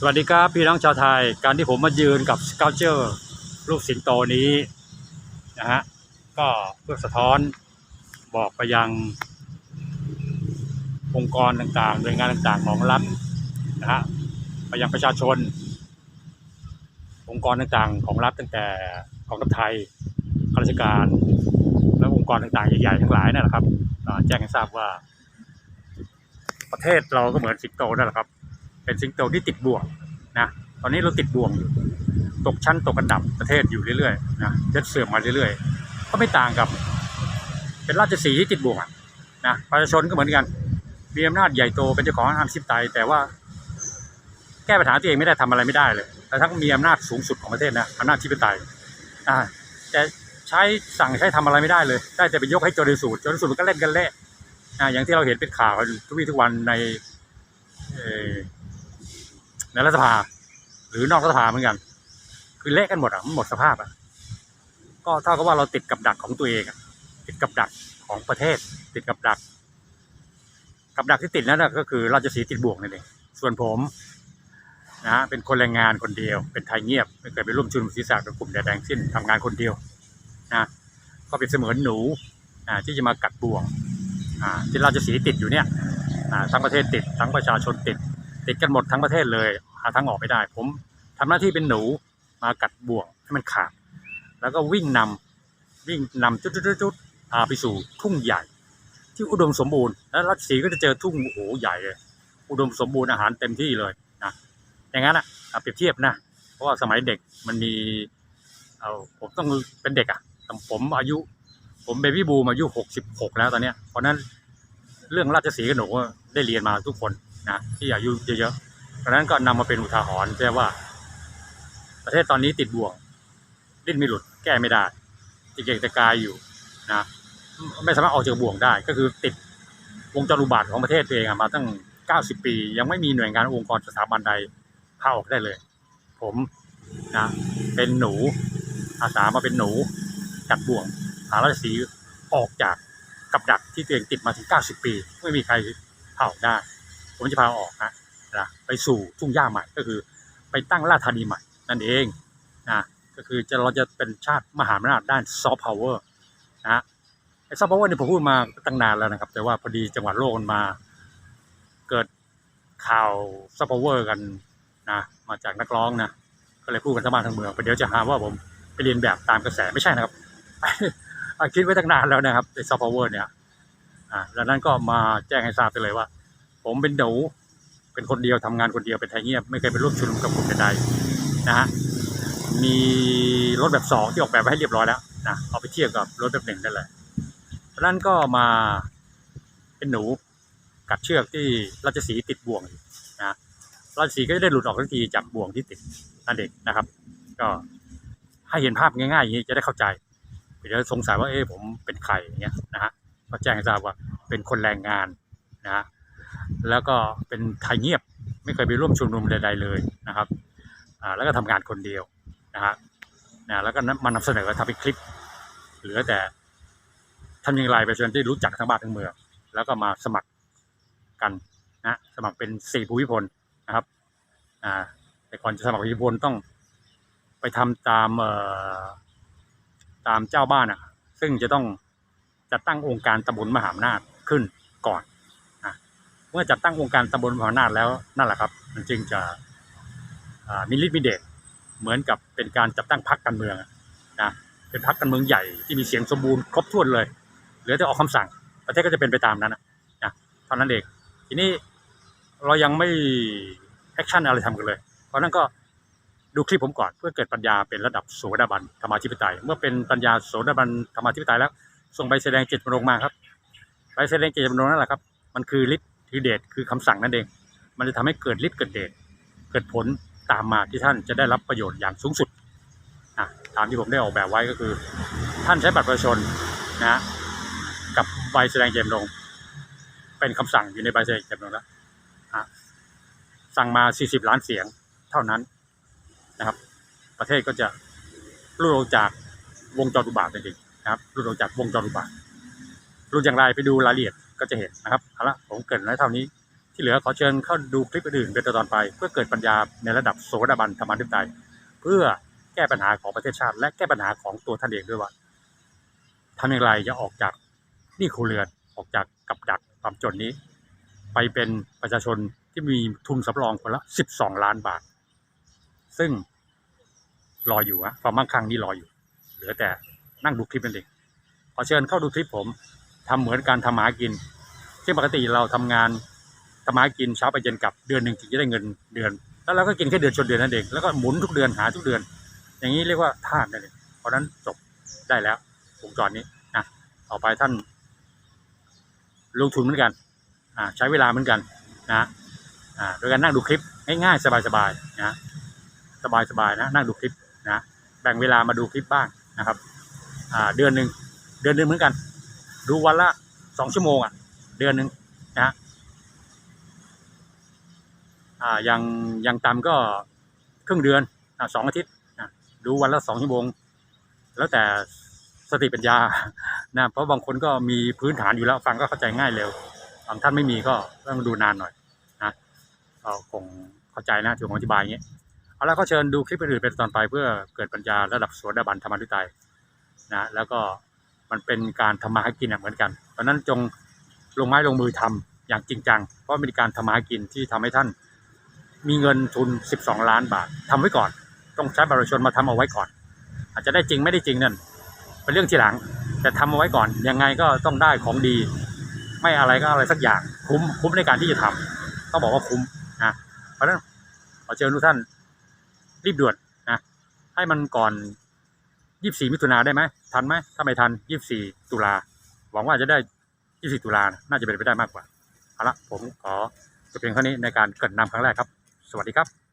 สวัสดีครับพี่น้องชาวไทย การที่ผมมายืนกับสเกลเจอร์รูปสิงโตนี้นะฮะก็เพื่อสะท้อนบอกไปยัง องค์กรต่างๆหน่วยงานต่างๆของรัฐนะฮะไปยังประชาชน องค์กรต่างๆของรัฐตั้งแต่กองทัพไทยข้าราชการ และองค์กรต่างๆใหญ่ๆทั้งหลายนั่นแหละครับแจ้งให้ทราบว่า ประเทศเราก็เหมือนสิงโตนั่นแหละครับ เป็นสิงโตที่ติดบ่วงนะตอนนี้เราติดบ่วงอยู่ ตกชั้นตกอันดับประเทศอยู่เรื่อยๆนะยัดเสื่อมมาเรื่อยๆ ก็ไม่ต่างกับ เป็นราชสีห์ที่ติดบ่วงนะประชาชนก็เหมือนกันมีอำนาจใหญ่โตเป็นเจ้าของอำนาจชิปไตยแต่ว่าแก้ปัญหาตัวเองไม่ได้ทำอะไรไม่ได้เลย แต่ทั้งมีอำนาจสูงสุดของประเทศนะอำนาจชิปไตยอ่าแต่ใช้สั่งใช้ทำอะไรไม่ได้เลย ได้แต่ไปยกให้โจรสูตรโจรสูตรมันก็เล่นกันเละอ่าอย่างที่เราเห็นเป็นข่าวทุกวี่ทุกวันใน ในรัฐสภา หรือนอกรัฐสภาเหมือนกัน คือเละกันหมดอะมันหมดสภาพอะก็เท่ากับว่าเราติดกับดักของตัวเองอะติดกับดักของประเทศ ติดกับดัก กับดักที่ติดนั้นก็คือราชสีติดบ่วงนั่นเองส่วนผมนะฮะเป็นคนแรงงานคนเดียว เป็นไทยเงียบ ไม่เคยไปร่วมชุมนุมศีรษะกับกลุ่มแดงสิ้นทำงานคนเดียวนะก็เป็นเสมือนหนูอ่าที่จะมากัดบ่วงอ่าที่ราชสีติดอยู่เนี่ยอ่าทั้งประเทศติดทั้งประชาชนติด ติดกันหมดทั้งประเทศเลย หาทางออกไม่ได้ ผมทำหน้าที่เป็นหนูมากัดบ่วงให้มันขาด แล้วก็วิ่งนำวิ่งนำจุดจุดจุดพาไปสู่ทุ่งใหญ่ ที่อุดมสมบูรณ์ แล้วรัชสีก็จะเจอทุ่งโอ้โหใหญ่เลยอุดมสมบูรณ์อาหารเต็มที่เลยนะอย่างนั้นอะอะเปรียบเทียบนะเพราะว่าสมัยเด็กมันมีเอาผมต้องเป็นเด็กอะผมอายุ ผมเบบี้บูมอายุหกสิบหกแล้วตอนเนี้ยเพราะนั้นเรื่องราชสีกับหนูได้เรียนมาทุกคน นะที่อายุเยอะๆเพราะฉะนั้นก็นำมาเป็นอุทาหรณ์แค่ว่า ประเทศตอนนี้ติดบ่วง ดิ้นไม่หลุดแก้ไม่ได้ติดเก่งแต่กายอยู่นะไม่สามารถออกจากบ่วงได้ ก็คือติดวงจรอุบาทของประเทศตัวเองมาตั้ง 90 ปี ยังไม่มีหน่วยงานองค์กรสถาบันใดพาออกได้เลย ผมนะเป็นหนูอาสามาเป็นหนูกัดบ่วงหาราชสีออกจากกับดักที่ตัวเองติดมาถึง 90 ปี ไม่มีใครพาออกได้ ผมจะพาออกนะนะไปสู่ทุ่งหญ้าใหม่ก็คือ ไปตั้งราชธานีใหม่นั่นเองนะก็คือจะเราจะเป็นชาติมหาอำนาจด้านซอฟต์พาวเวอร์นะไอ้ซอฟต์พาวเวอร์เนี่ยผมพูดมาตั้งนานแล้วนะครับ แต่ว่าพอดีจังหวัดโลกมันมาเกิดข่าวซอฟต์พาวเวอร์กันนะมาจากนักร้องนะก็เลยพูดกันทั้งบ้านทั้งเมืองประเดี๋ยวจะหาว่าผมไปเรียนแบบตามกระแสไม่ใช่นะครับคิดไว้ตั้งนานแล้วนะครับไอซอฟต์พาวเวอร์เนี่ยอ่าแล้วนั้นก็มาแจ้งให้ทราบไปเลยว่า ผมเป็นหนูเป็นคนเดียวทำงานคนเดียวเป็นไทยเงียบ ไม่เคยไปร่วมชุมนุมกับกลุ่มใดๆนะฮะมีรถแบบสองที่ออกแบบไว้ให้เรียบร้อยแล้วนะเอาไปเทียบกับรถแบบหนึ่งได้เลยเพราะนั้นก็มาเป็นหนูกัดเชือกที่ราชสีติดบ่วงอยู่นะราชสีห์ก็ได้หลุดออกทันทีจากบ่วงที่ติดนั่นเองนะครับ ก็ให้เห็นภาพง่ายๆอย่างนี้จะได้เข้าใจเดี๋ยวสงสัยว่าเอ๊ะผมเป็นใครอย่างเงี้ยนะฮะก็แจ้งให้ทราบว่าเป็นคนแรงงานนะฮะ แล้วก็เป็นไทยเงียบไม่เคยไปร่วมชุมนุมใดๆเลยนะครับแล้วก็ทำงานคนเดียวนะฮะนะแล้วก็มานำเสนอทำเป็นคลิป เหลือแต่ทำอย่างไรประชาชนที่รู้จักทั้งบ้านทั้งเมือง แล้วก็มาสมัครกันนะสมัครเป็นสี่ภูมิพลนะครับอ่าแต่ก่อนจะสมัครภูมิพลต้องไปทำตามเอ่อตามเจ้าบ้านอะซึ่งจะต้องจัดตั้งองค์การตำบลมหาอำนาจขึ้นก่อน เมื่อจัดตั้งองค์การตำบลมหานาจแล้วนั่นแหละครับ มันจึงจะมีฤทธิ์มีเดชเหมือนกับเป็นการจัดตั้งพรรคการเมืองนะเป็นพรรคการเมืองใหญ่ที่มีเสียงสมบูรณ์ครบถ้วนเลยเหลือแต่ออกคำสั่ง ประเทศก็จะเป็นไปตามนั้นนะนะเท่านั้นเองทีนี้เรายังไม่แอคชั่นอะไรทำกันเลย เพราะนั้นก็ดูคลิปผมก่อนเพื่อเกิดปัญญาเป็นระดับโสดาบันธรรมาธิปไตย เมื่อเป็นปัญญาโสดาบันธรรมาธิปไตยแล้ว ส่งใบแสดงเจตจำนงมาครับใบแสดงเจตจำนงนั่นแหละครับ มันคือฤทธิ์ คือเดชคือคำสั่งนั่นเอง มันจะทำให้เกิดฤทธิ์เกิดเดชเกิดผลตามมาที่ท่านจะได้รับประโยชน์อย่างสูงสุดอะตามที่ผมได้ออกแบบไว้ก็คือ ท่านใช้บัตรประชาชนนะฮะกับใบแสดงเจตจำนงเป็นคำสั่งอยู่ในใบแสดงเจตจำนงแล้วอะสั่งมา 40 ล้านเสียงเท่านั้นนะครับ ประเทศก็จะรุ่งจากวงจรอุบาทนั่นเองนะครับรุ่งจากวงจรอุบาทรู้อย่างไรไปดูรายละเอียด ก็จะเห็นนะครับเอาละผมเกรินไว้เท่านี้ ที่เหลือขอเชิญเข้าดูคลิปอื่นเป็นตอนไป เพื่อเกิดปัญญาในระดับโสดาบันธรรมาธิปไตยเพื่อแก้ปัญหาของประเทศชาติ และแก้ปัญหาของตัวท่านเองด้วยว่าทำอย่างไรจะออกจากนี้ครัวเรือนออกจากกับดักความจนนี้ ไปเป็นประชาชนที่มีทุนสำรองคนละ 12 ล้านบาท ซึ่งรออยู่ฮะความมั่งคั่งนี่รออยู่ เหลือแต่นั่งดูคลิปนั่นเองขอเชิญเข้าดูคลิปผม ทำเหมือนการทำหากินที่ปกติเราทำงานทำหากินเช้าไปเย็นกลับเดือนหนึ่งถึงจะได้เงินเดือน แล้วเราก็กินแค่เดือนชนเดือนนั่นเองแล้วก็หมุนทุกเดือนหาทุกเดือน อย่างนี้เรียกว่าทาสนั่นเองเพราะฉะนั้นจบได้แล้ววงจรนี้นะต่อไปท่าน ลงทุนเหมือนกันอ่าใช้เวลาเหมือนกันนะอ่าโดยการนั่งดูคลิปง่ายๆสบายๆนะสบายๆนะนั่งดูคลิปนะแบ่งเวลามาดูคลิปบ้างนะครับอ่าเดือนหนึ่งเดือนหนึ่งเหมือนกัน ดูวันละสองชั่วโมงอะ เดือนหนึ่งนะอ่ายังยังต่ำก็ครึ่งเดือนอ่าสองอาทิตย์นะดูวันละสองชั่วโมง แล้วแต่สติปัญญานะเพราะบางคนก็มีพื้นฐานอยู่แล้วฟังก็เข้าใจง่ายเร็วบางท่านไม่มีก็ต้องดูนานหน่อยนะก็คงเข้าใจนะที่ผมอธิบายอย่างนี้เอาละก็เชิญดูคลิปอื่นๆเป็นตอนไปเพื่อเกิดปัญญาระดับโสดาบันธรรมดิไตยนะแล้วก็ มันเป็นการทำมาหากินอะเหมือนกันเพราะนั้นจงลงไม้ลงมือทำอย่างจริงจัง เพราะเป็นการทำมาหากินที่ทำให้ท่าน มีเงินทุน 12 ล้านบาททำไว้ก่อน ต้องใช้บรประชาชนมาทำเอาไว้ก่อน อาจจะได้จริงไม่ได้จริงนั่นเป็นเรื่องทีหลัง แต่ทำเอาไว้ก่อน ยังไงก็ต้องได้ของดี ไม่อะไรก็อะไรสักอย่าง คุ้มคุ้มในการที่จะทำต้องบอกว่าคุ้มนะเพราะฉะนั้นขอเชิญทุกท่านรีบด่วนนะให้มันก่อนี่สี่มิถุนาได้ไหมทันไหมถ้าไม่ทันยี่สี่ตุลาหวังว่าจะได้ยี่สี่ตุลาน่าจะเป็นไปได้มากกว่าเอาละผมขอจบเพียงเท่านี้ในการเกิดนำครั้งแรกครับ สวัสดีครับ